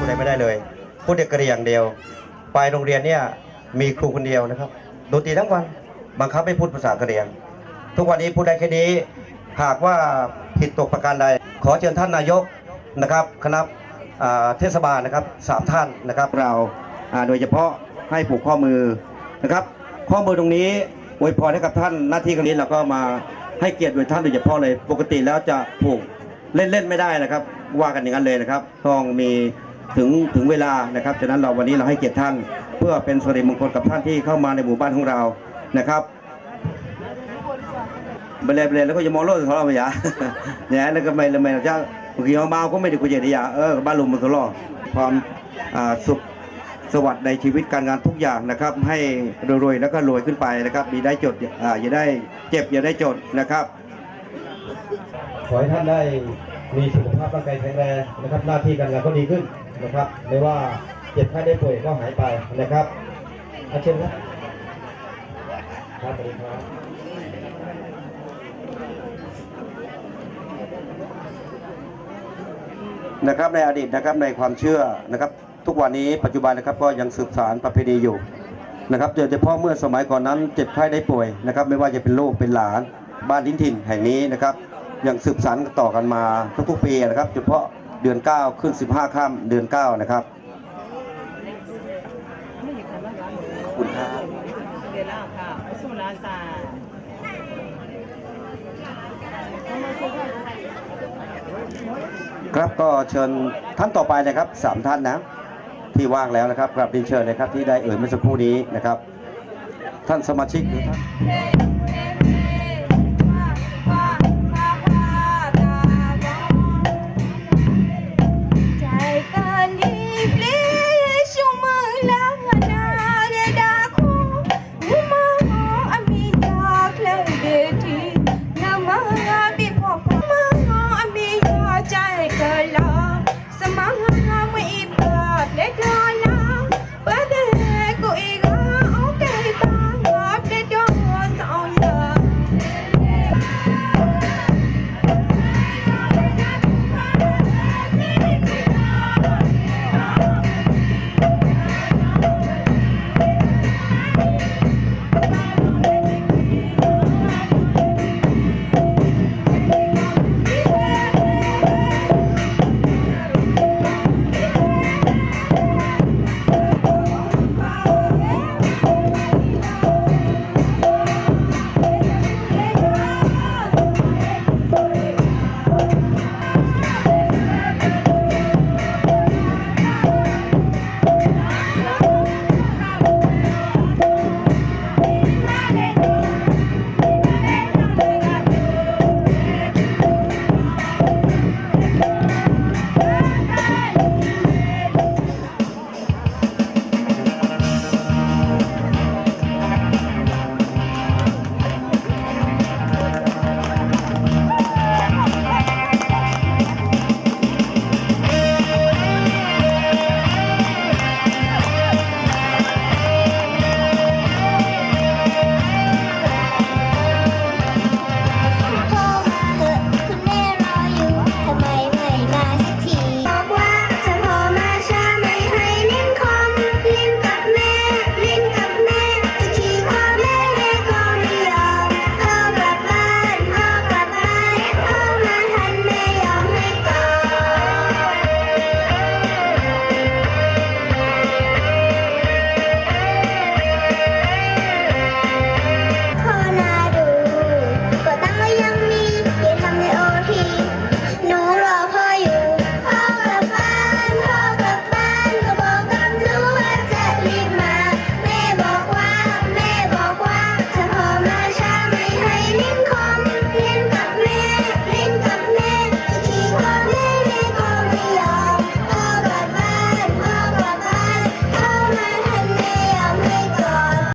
อะไรไม่ได้เลยพูดเด็กกระเรียอย่างเดียว ไปโรงเรียนเนี่ยมีครูคนเดียวนะครับดนตรีทั้งวันบังคับให้พูดภาษากะเหรี่ยง ทุกวันนี้พูดได้แค่นี้หากว่าผิดตกประการใด ขอเชิญท่านนายกนะครับคณะอ่าเทศบาลนะครับสามท่านนะครับ เราอ่าโดยเฉพาะให้ผูกข้อมือนะครับ ข้อมือตรงนี้อวยพรให้กับท่านหน้าที่ตรงนี้เราก็มาให้เกียรติโดยท่านโดยเฉพาะเลย ปกติแล้วจะผูกเล่นๆไม่ได้นะครับ ว่ากันอย่างนั้นเลยนะครับ ต้องมีถึงถึงเวลานะครับฉะนั้นเราวันนี้เราให้เกียรติท่าน เพื่อเป็นสิริมงคลกับท่านที่เข้ามาในหมู่บ้านของเรานะครับไปเลยไปเลยแล้วก็จะมองโลกของเราไปอย่าเนี่ยแล้วก็ไม่ล้วไม่เราจะบางทีเอามาก็ไม่ได้กุญแจดีอะเออบ้านลุงมันก็รอดความอ่าสุขสวัสดิ์ในชีวิตการงานทุกอย่างนะครับ ให้รวยๆแล้วก็รวยขึ้นไปนะครับ มีได้จดอ่าอย่าได้เจ็บอย่าได้จนนะครับ ขอให้ท่านได้ มีสุขภาพร่างกายแข็งแรงนะครับหน้าที่การงานก็ดีขึ้นนะครับ ไม่ว่าเจ็บไข้ได้ป่วยก็หายไปนะครับอาเชิญครับครับสวัสดีครับนะครับในอดีตนะครับในความเชื่อนะครับ ทุกวันนี้ปัจจุบันนะครับก็ยังสืบสานประเพณีอยู่นะครับโดยเฉพาะเมื่อสมัยก่อนนั้นเจ็บไข้ได้ป่วยนะครับ ไม่ว่าจะเป็นลูกเป็นหลานบ้านลิ้นถิ่นแห่งนี้นะครับ ยังสืบสานต่อกันมาทุกๆปีนะครับเฉพาะเดือน 9 ขึ้น 15ค่ำเดือน 9 นะครับขอบคุณครับครับก็เชิญท่านต่อไปนะครับสามท่านนะที่ว่างแล้วนะครับกราบเรียนเชิญเลยครับที่ได้เอ่ยเมื่อสักครู่นี้นะครับ ท่านสมาชิกหรือท่าน